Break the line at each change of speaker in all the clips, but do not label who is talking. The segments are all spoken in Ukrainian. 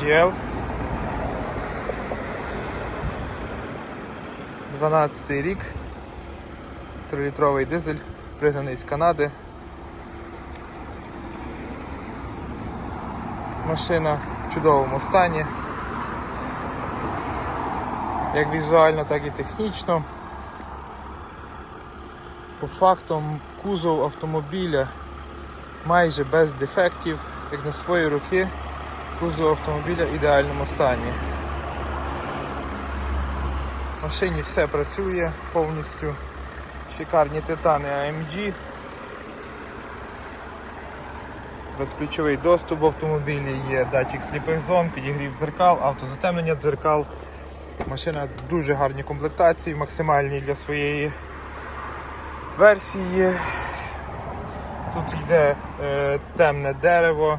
GL. 12 рік. 3-літровий дизель, пригнаний з Канади. Машина в чудовому стані. Як візуально, так і технічно. По фактам кузов автомобіля майже без дефектів, як на свої руки, кузов автомобіля в ідеальному стані. В машині все працює повністю. Шикарні титани AMG. Безключовий доступ в автомобілі є датчик сліпих зон, підігрів дзеркал, автозатемнення дзеркал. Машина в дуже гарні комплектації, максимальні для своєї версії. Тут йде е, темне дерево.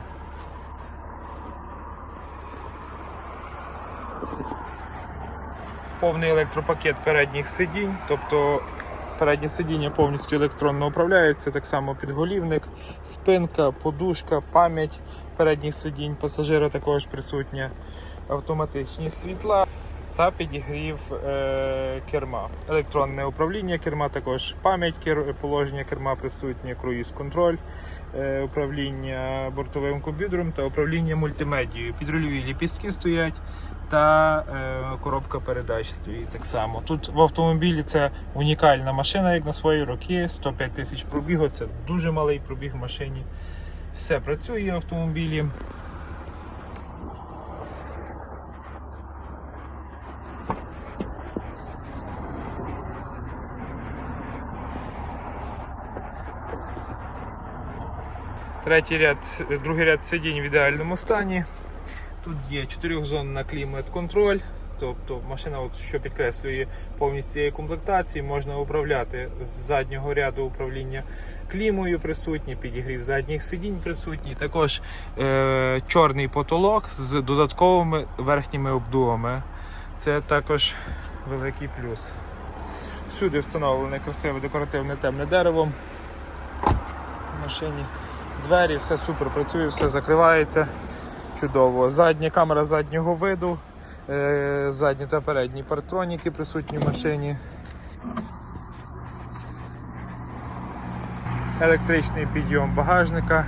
Повний електропакет передніх сидінь, тобто переднє сидіння повністю електронно управляється, так само підголівник, спинка, подушка, пам'ять передніх сидінь пасажира також присутня, автоматичні світла та підігрів е, керма. Електронне управління керма, також пам'ять кер... положення керма присутнє, круїз-контроль, е, управління бортовим комп'ютером та управління мультимедією. Підрульові ліпістки стоять та е, коробка передач стоїть так само. Тут в автомобілі це унікальна машина, як на свої роки, 105 тисяч пробігу, це дуже малий пробіг в машині. Все працює в автомобілі. Третій ряд, другий ряд сидінь в ідеальному стані. Тут є чотирьохзонна клімат-контроль, тобто машина, от, що підкреслює повністю цієї комплектації, можна управляти з заднього ряду управління клімою присутній, підігрів задніх сидінь присутній. Також е- чорний потолок з додатковими верхніми обдувами. Це також великий плюс. Всюди встановлене красиве декоративне темне дерево. В машині двері, все супер працює, все закривається чудово. Задня камера заднього виду, е, задні та передні партроніки присутні в машині. Електричний підйом багажника.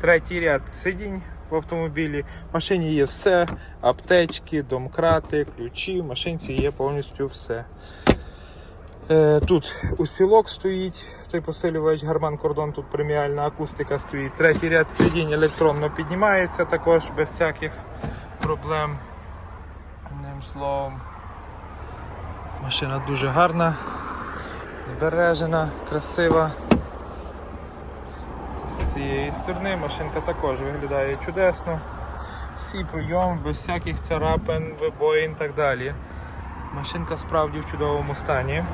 Третій ряд сидінь в автомобілі. В машині є все, аптечки, домкрати, ключі, в машинці є повністю все. Е, Тут усілок стоїть, той посилювач, гарман кордон, тут преміальна акустика стоїть. Третій ряд сидінь електронно піднімається також без всяких проблем. Одним словом, машина дуже гарна, збережена, красива. З цієї сторони машинка також виглядає чудесно. Всі прийом, без всяких царапин, вибоїн і так далі. Машинка справді в чудовому стані.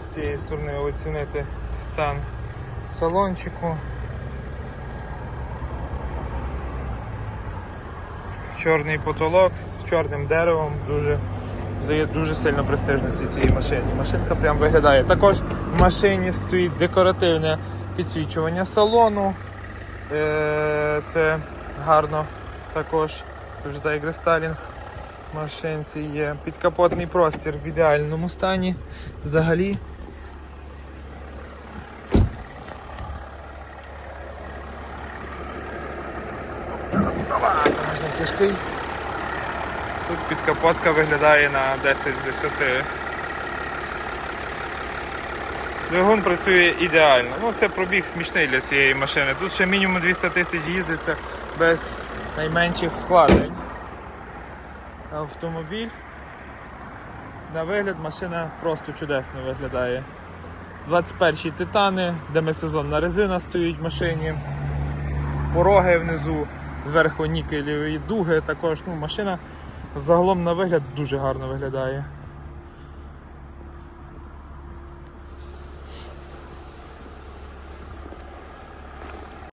З цієї сторони оцінити стан салончику. Чорний потолок з чорним деревом дуже дає дуже сильно престижності цієї машині. Машинка прям виглядає. Також в машині стоїть декоративне підсвічування салону. Е, Це гарно також. Це вже в машинці є. Підкапотний простір в ідеальному стані. Взагалі. Можна тяжкий. Тут підкапотка виглядає на 10 з 10. Двигун працює ідеально. Ну, це пробіг смішний для цієї машини. Тут ще мінімум 200 тисяч їздиться без найменших вкладень. Автомобіль. На вигляд машина просто чудесно виглядає. 21-й титани, демисезонна резина стоїть в машині. Пороги внизу, зверху нікелі дуги також. Ну, машина загалом на вигляд дуже гарно виглядає.